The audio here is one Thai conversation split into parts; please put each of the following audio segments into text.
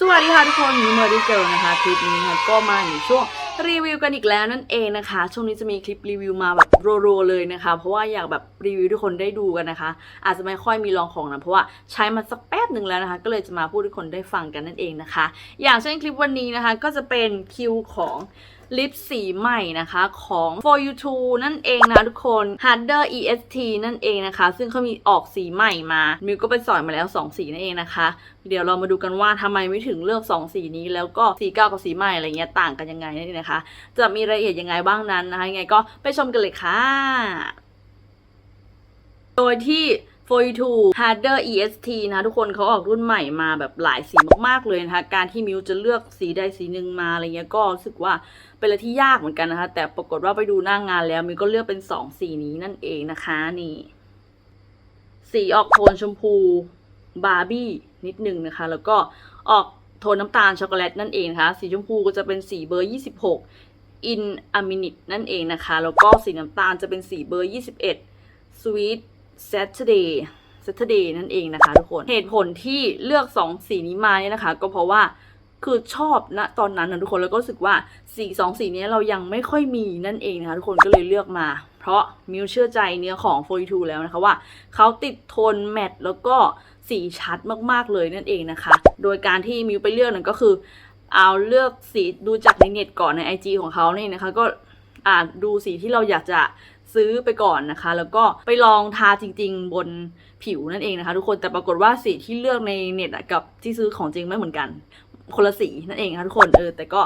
สวัสดีค่ะทุกคนมีเมอร์ดิเกิลนะคะคลิปนี้นะคะก็มาอยู่ช่วงรีวิวกันอีกแล้วนั่นเองนะคะ ช่วงนี้จะมีคลิปรีวิวมาแบบรัวๆเลยนะคะ เพราะว่าอยากแบบรีวิวทุกคนได้ดูกันนะคะ อาจจะไม่ค่อยมีลองของนะเพราะว่าใช้มาสักแป๊บหนึ่งแล้วนะคะ ก็เลยจะมาพูดทุกคนได้ฟังกันนั่นเองนะคะ อย่างเช่นคลิปวันนี้นะคะ ก็จะเป็นคิวของ ลิปสีใหม่นะคะของ for you to นั่นเองนะทุกคน harder est นั่นเองนะคะ ซึ่งเขามีออกสีใหม่มา มิวก็ไปสอยมาแล้ว 2 สีนั่นเองนะคะ เดี๋ยวเรามาดูกันว่าทำไมไม่ถึงเลือก 2 สีนี้ แล้วก็สีเก่ากับสีใหม่อะไรเงี้ยต่างกันยังไงนั่นเองนะคะ จะมีรายละเอียดยังไงบ้างนั้นนะคะยังไงก็ไปชมกันเลยค่ะ โดยที่ 42 Harder EST นะทุกคนเขาออกรุ่นใหม่มาแบบหลายสีมากๆเลยนะคะ การที่มิวจะเลือกสีใดสีหนึ่งมาอะไรเงี้ยก็รู้สึกว่าเป็นอะไรที่ยากเหมือนกันนะคะ แต่ปรากฏว่าไปดูหน้างงานแล้วมิวก็เลือกเป็น 2 สีนี้นั่นเองนะคะนี่ สีออกโทนชมพูบาร์บี้นิดนึงนะคะ แล้วก็ออกโทนน้ำตาลช็อกโกแลตนั่นเองนะคะ สีชมพูก็จะเป็นสีเบอร์ 26 in a minute นั่นเองนะคะ แล้วก็สีน้ำตาลจะเป็นสีเบอร์ 21 sweet saturday saturday นั่นเองนะคะทุกคน เหตุผลที่เลือก 2 สีนี้มาเนี่ยนะคะ ก็เพราะว่าคือชอบณตอนนั้นนะทุกคนแล้วก็รู้สึกว่าสีสองสีนี้เรายังไม่ค่อยมีนั่นเองนะคะทุกคนก็เลยเลือกมา เพราะมิวเชื่อใจเนื้อของ42แล้วนะคะว่าเขาติดทนแมตต์แล้วก็สีชัดมากๆเลยนั่นเองนะคะ โดยการที่มิวไปเลือกนั่นก็คือ เอาเลือกสีดูจากในเน็ตก่อนใน IG ของเขาเนี่ยนะคะ ก็อ่าดูสีที่เราอยากจะ ซื้อไปก่อนนะคะ แล้วก็ไปลองทาจริง ๆ บนผิวนั่นเองนะคะ ทุกคนแต่ปรากฏว่าสีที่เลือกในเน็ตกับที่ซื้อของจริงไม่เหมือนกัน คนละสีนั่นเองนะคะทุกคนเออแต่ก็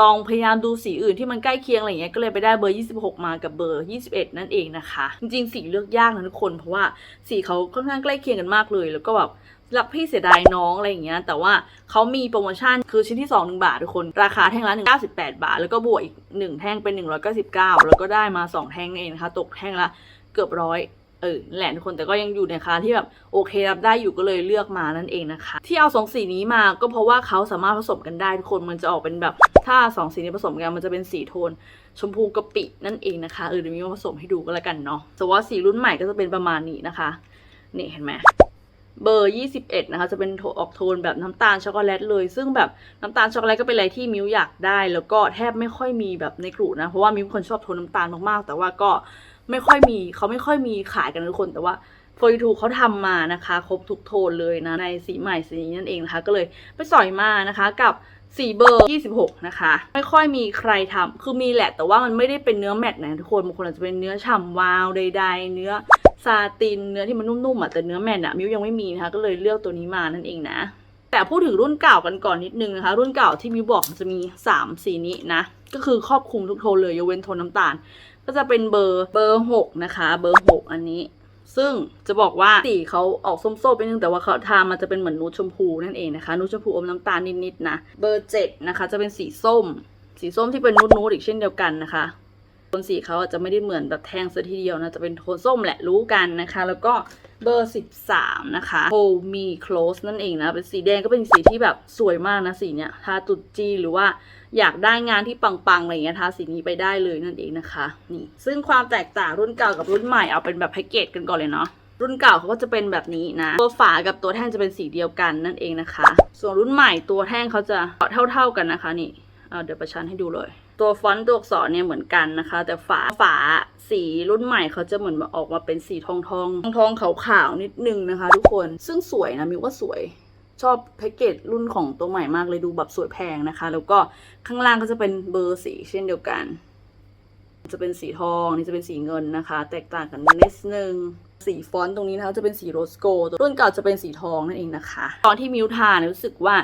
ลองพยายามดูสีอื่นที่มันใกล้เคียงอะไรอย่างเงี้ยก็เลยไปได้เบอร์ 26 มากับเบอร์ 21 นั่นเองนะคะ จริงๆ สีเลือกยากนะทุกคนเพราะว่าสีเขาค่อนข้างใกล้เคียงกันมากเลย แล้วก็แบบ รักพี่เสียดายน้องอะไรอย่างเงี้ยแต่ว่าเขามีโปรโมชั่นคือชิ้นที่ 2 1 บาททุกคน ราคาแท่งละ198 บาท แล้วก็บวกอีก 1 แท่งเป็น 199 แล้วก็ได้มา 2 แท่งเองนะคะ ตกแท่งละเกือบร้อยเออแหละทุกคนแต่ก็ยังอยู่ในราคาที่แบบโอเครับได้อยู่ก็เลยเลือกมานั่นเองนะคะ ที่เอาสองสีนี้มาก็เพราะว่าเขาสามารถผสมกันได้ทุกคนมันจะออกเป็นแบบถ้าสองสีนี้ผสมกันมันจะเป็นสีโทน ชมพูกะปินั่นเองนะคะเออเดี๋ยวมีมาผสมให้ดูก็แล้วกันเนาะแต่ว่าสีรุ่นใหม่ก็จะเป็นประมาณนี้นะคะนี่เห็นไหม เบอร์ 21 นะคะ จะเป็นออกโทนแบบน้ำตาลช็อกโกแลตเลย ซึ่งแบบน้ำตาลช็อกโกแลตก็เป็นอะไรที่มิวอยากได้ แล้วก็แทบไม่ค่อยมีแบบในกลุ่นะ เพราะว่ามิวคนชอบโทนน้ำตาลมากๆ แต่ว่าก็ไม่ค่อยมีเขาไม่ค่อยมีขายกันทุกคนแต่ว่าโฟยทูเขาทำมานะคะ ครบทุกโทนเลยนะ ในสีใหม่สีนี้นั่นเองนะคะ ก็เลยไปสอยมานะคะกับสีเบอร์ 26 นะคะ ไม่ค่อยมีใครทำคือมีแหละ แต่ว่ามันไม่ได้เป็นเนื้อแมตต์นะทุกคนบางคนอาจจะเป็นเนื้อฉ่ำวาวใด ๆ เนื้อ ซาตินเนื้อที่มันนุ่มๆอะแต่เนื้อแมตต์อะมิวยังไม่มีนะคะก็เลยเลือกตัวนี้มานั่นเองนะ แต่พูดถึงรุ่นเก่ากันก่อนนิดนึงนะคะ รุ่นเก่าที่มิวบอกจะมี 3 สีนี้นะ ก็คือครอบคลุมทุกโทนเลยยกเว้นโทนน้ำตาล ก็จะเป็นเบอร์เบอร์หกนะคะเบอร์หกอันนี้ซึ่งจะบอกว่าสีเขาออกส้มๆไปนึงแต่ว่าเขาทามันจะเป็นเหมือนนูดชมพูนั่นเองนะคะ นูดชมพูอมน้ำตาลนิดๆนะ เบอร์เจ็ดนะคะ จะเป็นสีส้ม สีส้มที่เป็นนูดนูดๆอีกเช่นเดียวกันนะคะ โทนสีเขาจะไม่ได้เหมือนแบบแทงซะทีเดียวนะ จะเป็นโทนส้มแหละรู้กันนะคะ แล้วก็เบอร์ 13 นะคะ Hold Me Close นั่นเองนะ เป็นสีแดงก็เป็นสีที่แบบสวยมากนะสีเนี้ยทาตุดจีหรือว่าอยากได้งานที่ปังๆอะไรเงี้ยทาสีนี้ไปได้เลยนั่นเองนะคะ นี่ ซึ่งความแตกต่างรุ่นเก่ากับรุ่นใหม่เอาเป็นแบบแพ็กเกจกันก่อนเลยเนาะรุ่นเก่าเขาก็จะเป็นแบบนี้นะ ตัวฝากับตัวแท่งจะเป็นสีเดียวกันนั่นเองนะคะ ส่วนรุ่นใหม่ตัวแท่งเขาจะเท่าๆกันนะคะนี่เเดี๋ยวประชันให้ดูเลย ตัวฟอนต์ตัวอักษรเนี่ยเหมือนกันนะคะ แต่ฝาฝาสีรุ่นใหม่เขาจะเหมือนมาออกมาเป็นสีทองทองทองทองขาวนิดนึงนะคะ ทุกคนซึ่งสวยนะมิวว่าสวยชอบแพ็กเกจรุ่นของตัวใหม่มากเลยดูแบบสวยแพงนะคะ แล้วก็ข้างล่างก็จะเป็นเบอร์สีเช่นเดียวกัน จะเป็นสีทองนี่จะเป็นสีเงินนะคะ แตกต่างกันนิดนึงสีฟอนต์ตรงนี้นะคะจะเป็นสีโรสโกรุ่นเก่าจะเป็นสีทองนั่นเองนะคะ ตอนที่มิวทาเนี่ยรู้สึกว่า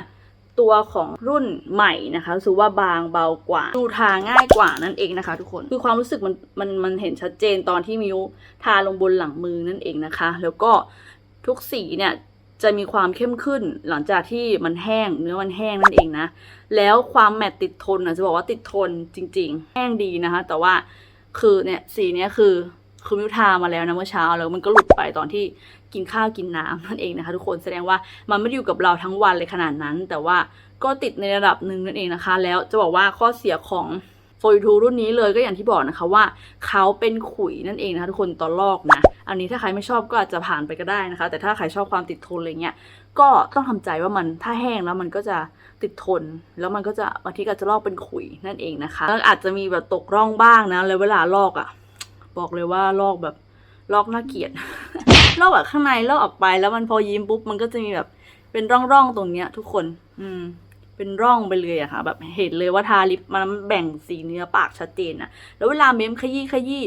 ตัวของรุ่นใหม่นะคะรู้สึกว่าบางเบากว่า ดูทาง่ายกว่านั่นเองนะคะ ทุกคนคือความรู้สึกมันมันมันเห็นชัดเจนตอนที่มิวทาลงบนหลังมือนั่นเองนะคะ แล้วก็ทุกสีเนี่ยจะมีความเข้มขึ้นหลังจากที่มันแห้งเนื้อมันแห้งนั่นเองนะ แล้วความแมตต์ติดทนนะจะบอกว่าติดทนจริง ๆ แห้งดีนะคะ แต่ว่าคือเนี่ยสีเนี้ยคือคือมิวทามาแล้วนะเมื่อเช้าแล้วมันก็หลุดไปตอนที่ กินข้าวกินน้ำนั่นเองนะคะ ทุกคนแสดงว่ามันไม่ได้อยู่กับเราทั้งวันเลยขนาดนั้น แต่ว่าก็ติดในระดับหนึ่งนั่นเองนะคะ แล้วจะบอกว่าข้อเสียของโฟยูทูรุ่นนี้เลยก็อย่างที่บอกนะคะว่าเขาเป็นขุยนั่นเองนะคะทุกคนตอนลอกนะ อันนี้ถ้าใครไม่ชอบก็อาจจะผ่านไปก็ได้นะคะ แต่ถ้าใครชอบความติดทนอะไรเงี้ยก็ต้องทำใจว่ามันถ้าแห้งแล้วมันก็จะติดทน แล้วมันก็จะบางทีก็จจะลอกเป็นขุยนั่นเองนะคะแล้วอาจจะมีแบบตกร่องบ้างนะแล้วเวลาลอกอะ่ะ บอกเลยว่าลอกแบบลอกน่าเกลียด ลอกแบบข้างในลอกออกไป แล้วมันพอยิ้มปุ๊บมันก็จะมีแบบเป็นร่องๆตรงเนี้ย ทุกคน อืม เป็นร่องไปเลยอะค่ะ แบบเห็นเลยว่าทาลิปมันแบ่งสีเนื้อปากชัดเจนอะแล้วเวลาเม้มขยี้ขยี้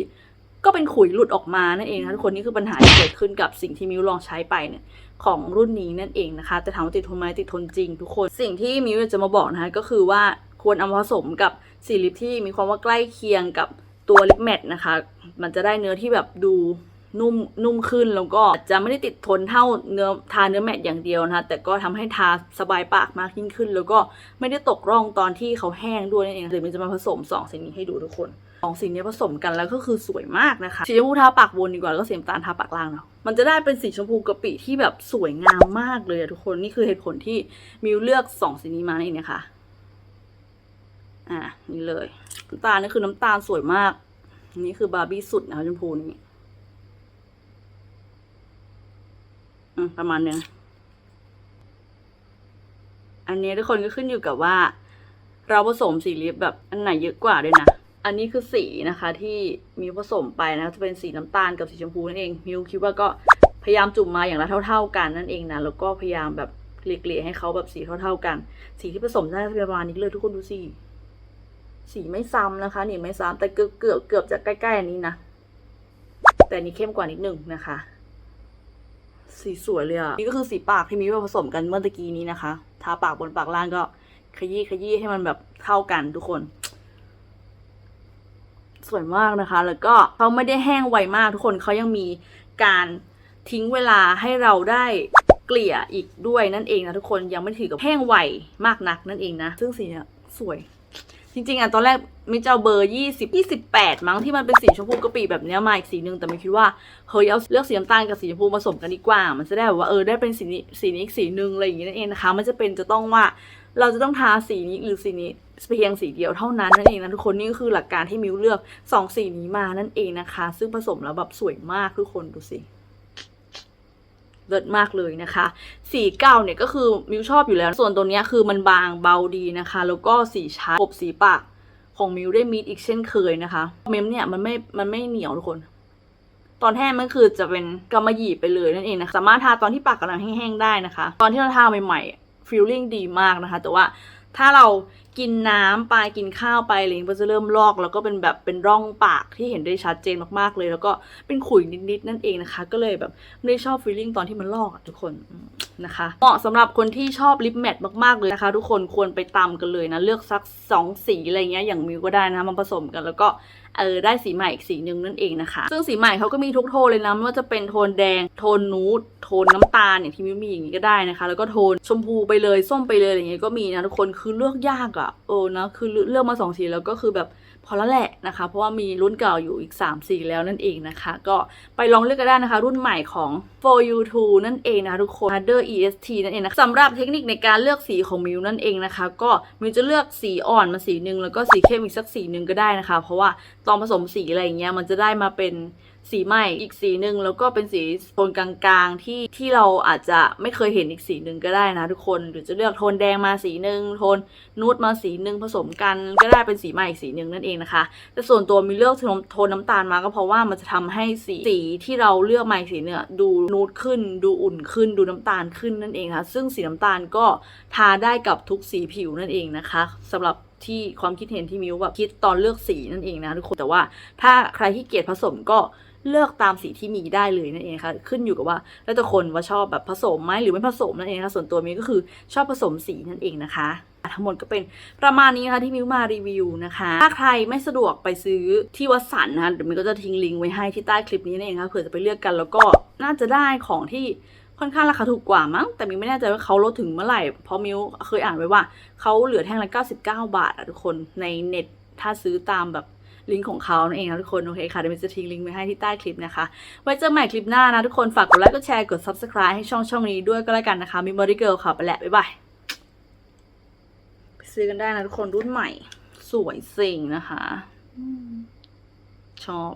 ก็เป็นขุยหลุดออกมานั่นเองนะทุกคนนี่คือปัญหาที่เกิดขึ้นกับสิ่งที่มิวลองใช้ไปเนี่ยของรุ่นนี้นั่นเองนะคะ แต่ถามว่าติดทนไหมติดทนจริงทุกคน สิ่งที่มิวจะมาบอกนะคะก็คือว่าควรเอาผสมกับสีลิปที่มีความว่าใกล้เคียงกับตัวลิปแมทนะคะ มันจะได้เนื้อที่แบบดู นุ่มนุ่มขึ้นแล้วก็จะไม่ได้ติดทนเท่าเนื้อทาเนื้อแมทอย่างเดียวนะคะแต่ก็ทำให้ทาสบายปากมากยิ่งขึ้น แล้วก็ไม่ได้ตกร่องตอนที่เขาแห้งด้วยนั่นเองเดี๋ยวมิวจะมาผสมสองสีนี้ให้ดูทุกคนสองสีนี้ผสมกันแล้วก็คือสวยมากนะคะสีชมพูทาปากบนดีกว่าแล้วก็สีน้ำตาลทาปากล่างเนาะมันจะได้เป็นสีชมพูกะปิที่แบบสวยงามมากเลยอะทุกคนนี่คือเหตุผลที่มิวเลือกสองสีนี้มานี่นะคะอะนี่เลยน้ำตาลนี่คือน้ำตาลสวยมาก นี่คือบาร์บี้สุดนะคะชมพูนี่อืม ประมาณนึง อันนี้ทุกคนก็ขึ้นอยู่กับว่า เราผสมสีลิปแบบอันไหนเยอะกว่าด้วยนะ อันนี้คือสีนะคะที่มิวผสมไปนะ จะเป็นสีน้ำตาลกับสีชมพูนั่นเอง มิวคิดว่าก็พยายามจุ่มมาอย่างละเท่า ๆ กันนั่นเองนะ แล้วก็พยายามแบบเกลี่ยๆให้เขาแบบสีเท่า ๆกัน สีที่ผสมได้ประมาณนี้เลยทุกคนดูสิสีไม่ซ้ำนะคะนี่ไม่ซ้ำแต่เกือบเกือบเกือบจะใกล้ๆอันนี้นะ แต่นนี้เข้มกว่านิดนึงนะคะ สีสวยเลยอะ นี่ก็คือสีปากที่มิวผสมกันเมื่อตะกี้นี้นะคะ ทาปากบนปากล่างก็ขยี้ขยี้ให้มันแบบเข้ากันทุกคน สวยมากนะคะ แล้วก็เขาไม่ได้แห้งไวมากทุกคนเขายังมีการทิ้งเวลาให้เราได้เกลี่ยอีกด้วยนั่นเองนะทุกคนยังไม่ถือกับแห้งไวมากนักนั่นเองนะ ซึ่งสีเนี้ยสวย จริงๆอะตอนแรกมิจะเอาเบอร์ยี่สิบยี่สิบแปดมั้งที่มันเป็นสีชมพูกะปิแบบเนี้ยมาอีกสีหนึ่งแต่ไม่คิดว่าเฮ้ยเอาเลือกสีน้ำตาลกับสีชมพูผสมกันดีกว่า มันจะได้แบบว่าเออได้เป็นสีนี้สีนี้อีกสีหนึ่งอะไรอย่างเงี้ยนั่นเองนะคะ มันจะเป็นจะต้องว่าเราจะต้องทาสีนี้หรือสีนี้เพียงสีเดียวเท่านั้นนั่นเองนะทุกคนนี่ก็คือหลักการที่มิวเลือกสองสีนี้มานั่นเองนะคะ ซึ่งผสมแล้วแบบสวยมากทุกคนดูสิ เลิศมากเลยนะคะสีเก่าเนี่ยก็คือมิวชอบอยู่แล้ว ส่วนตัวเนี้ยคือมันบางเบาดีนะคะ แล้วก็สีชัดกบสีปากของมิวได้มิดอีกเช่นเคยนะคะ เมมเนี่ยมันไม่ มันไม่เหนียวทุกคน ตอนแห้งมันคือจะเป็นกำมะหยี่ไปเลยนั่นเองนะคะสามารถทาตอนที่ปากกำลังแห้งๆได้นะคะ ตอนที่เราทาใหม่ๆฟิลลิ่งดีมากนะคะ แต่ว่า ถ้าเรากินน้ำไปกินข้าวไปอะไรอย่างเงี้ยมันจะเริ่มลอก แล้วก็เป็นแบบเป็นร่องปากที่เห็นได้ชัดเจนมากๆเลย แล้วก็เป็นขุยนิดๆนั่นเองนะคะ ก็เลยแบบไม่ได้ชอบฟีลลิ่งตอนที่มันลอกอะทุกคนนะคะเหมาะสำหรับคนที่ชอบลิปแมทมากๆเลยนะคะ ทุกคนควรไปตำกันเลยนะ เลือกสักสองสีอะไรเงี้ยอย่างมิวก็ได้นะคะมาผสมกันแล้วก็ เออได้สีใหม่อีกสีหนึ่งนั่นเองนะคะ ซึ่งสีใหม่เขาก็มีทุกโทนเลยนะไม่ว่าจะเป็นโทนแดง โทนนูดโทนน้ำตาลอย่างที่มิวมีอย่างนี้ก็ได้นะคะ แล้วก็โทนชมพูไปเลยส้มไปเลยอะไรเงี้ยก็มีนะทุกคนคือเลือกยากอะ่ะเออนะคือเลือกมาสองสีแล้วก็คือแบบ พอแล้วแหละนะคะ เพราะว่ามีรุ่นเก่าอยู่อีก3สีแล้วนั่นเองนะคะ ก็ไปลองเลือกกันได้นะคะ รุ่นใหม่ของ for you t o นั่นเองนะคะทุกคน Harder EST นั่นเองนะสำหรับเทคนิคในการเลือกสีของมิวนั่นเองนะคะ ก็มิวจะเลือกสีอ่อนมาสีหนึ่งแล้วก็สีเข้มอีกสักสีหนึ่งก็ได้นะคะ เพราะว่าตอนผสมสีอะไรอย่างเงี้ยมันจะได้มาเป็น สีใหม่อีกสีหนึ่งแล้วก็เป็นสีโทนกลางๆที่ที่เราอาจจะไม่เคยเห็นอีกสีหนึ่งก็ได้นะทุกคนหรือจะเลือกโทนแดงมาสีหนึ่งโทนนูดมาสีหนึ่งผสมกันก็ได้เป็นสีใหม่อีกสีหนึ่งนั่นเองนะคะแต่ส่วนตัวมีเลือกโทนน้ำตาลมาก็เพราะว่ามันจะทำให้สีสีที่เราเลือกมาอีกสีเนี่ยดูนูดขึ้น ดูอุ่นขึ้น ดูน้ำตาลขึ้นนั่นเองค่ะซึ่งสีน้ำตาลก็ทาได้กับทุกสีผิวนั่นเองนะคะสำหรับ ที่ความคิดเห็นที่มิวแบบคิดตอนเลือกสีนั่นเองนะทุกคนแต่ว่าถ้าใครที่เกลียจผสมก็เลือกตามสีที่มีได้เลยนั่นเองค่ะขึ้นอยู่กับว่าแล้วแต่คนว่าชอบแบบผสมไหมหรือไม่ผสมนั่นเองค่ะส่วนตัวมิวก็คือชอบผสมสีนั่นเองนะคะทั้งหมดก็เป็นประมาณนี้นะคะที่มิวมารีวิวนะคะ ถ้าใครไม่สะดวกไปซื้อที่วัดสันนะคะเดี๋ยวมิวก็จะทิ้งลิงก์ไว้ให้ที่ใต้คลิปนี้นั่นเองค่ะเผื่อจะไปเลือกกันแล้วก็น่าจะได้ของที่ ค่อนข้างราคาถูกกว่ามั้งแต่มิวไม่แน่ใจว่าเขาลดถึงเมื่อไหร่เพราะมิวเคยอ่านไว้ว่าเขาเหลือแท่งละ99 บาทอะทุกคนในเน็ตถ้าซื้อตามแบบลิงก์ของเขานั่นเองนะทุกคน โอเคค่ะเดี๋ยวมิวจะทิ้งลิงก์ไว้ให้ที่ใต้คลิปนะคะ ไว้เจอใหม่คลิปหน้านะทุกคน ฝากกดไลค์กดแชร์กด subscribe ให้ช่องช่องนี้ด้วยก็แล้วกันนะคะมิมอรี่เกิลค่ะ ไปแล้วบ๊ายบายไปซื้อกันได้นะทุกคนรุ่นใหม่ สวยเซ็งนะคะชอบ